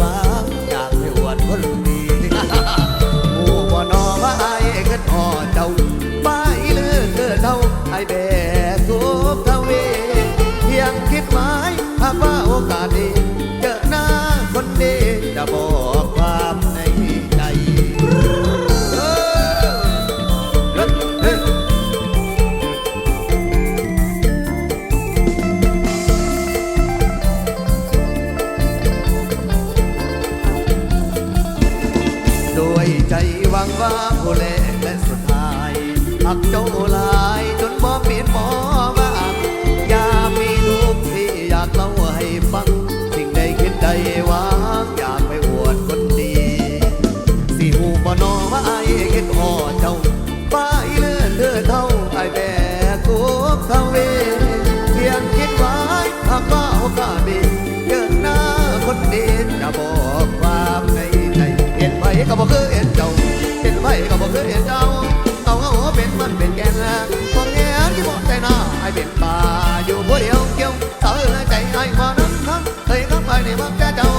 ว่า ใจวังว่าผู้แลกและสุดท้ายหักเจ้าหลายจนบ่เปลี่ยน เป็นป่าอยู่ผู้เดียวเกี่ยวเธอใจไอ้ว่านั้นทั้งเคยเข้าไปในมักแกเจ้า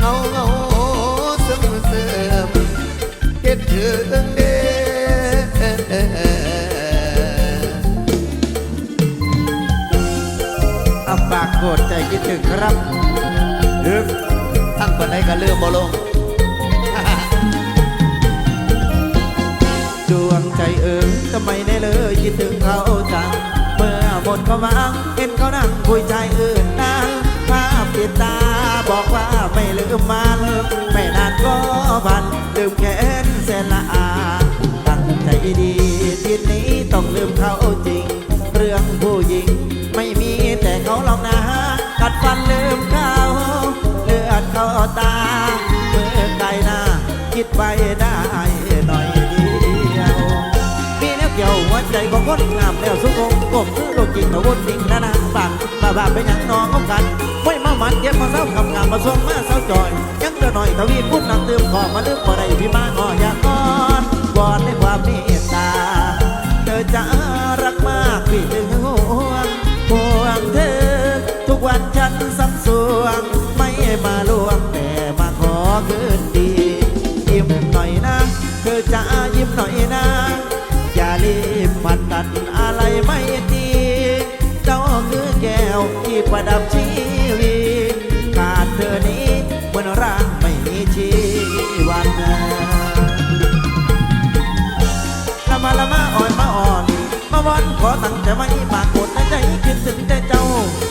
เอาเอาซึมซึมคิดถึงเด้อับปากโกรธใจคิดถึงครับฮึบทั้งคนใดก็เลื่อมบ่ลง มื่อหมดความหวังเห็นเขานั่งคุยใจอื่นนางภาพติดตาบอกว่าไม่ลืมมันไม่นานก็พันลืมแค้นแสนละอาตั้งใจดีทีนี้ต้องลืมเขาจริง เรื่องผู้หญิง ไม่มีแต่เขาหรอกนะกัดฟันลืมเขาเลือดเข้าตาเมื่อไกลหน้าคิดไปได้หน่อยเดียวมีแนวเกี่ยวหัวใจของคนงามแล้วสุขงกบ กจริงทวนดิ่งนะนางปากบาบาเป็นอย่างนองเอากันไม่มาหมันเย็บมาเศร้าคำงามมาส่งมาเศร้าจอย ยังจะหน่อยทวีพูดนำเติมขอมาลืมบ่ได้พี่มางออยากกอนวอนในความเมต ที่ประดับชีวิตขาดเธอนี้เหมือนร่างไม่มีชีวันละมาละมาอ่อนมาอ่อน มาวันขอตั้งใจไว้ปากกดในใจคิดถึงแต่เจ้า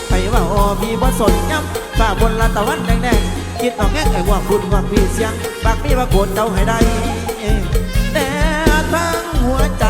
ไปว่าโอ้พี่บ่สนย้ำฝ่าบนละตะวันแดงๆคิดเอาแง่ไอ้ว่าคุณว่าพี่เสียงปากพี่ว่าโกรธเจ้าให้ได้แต่ทางหัวใจ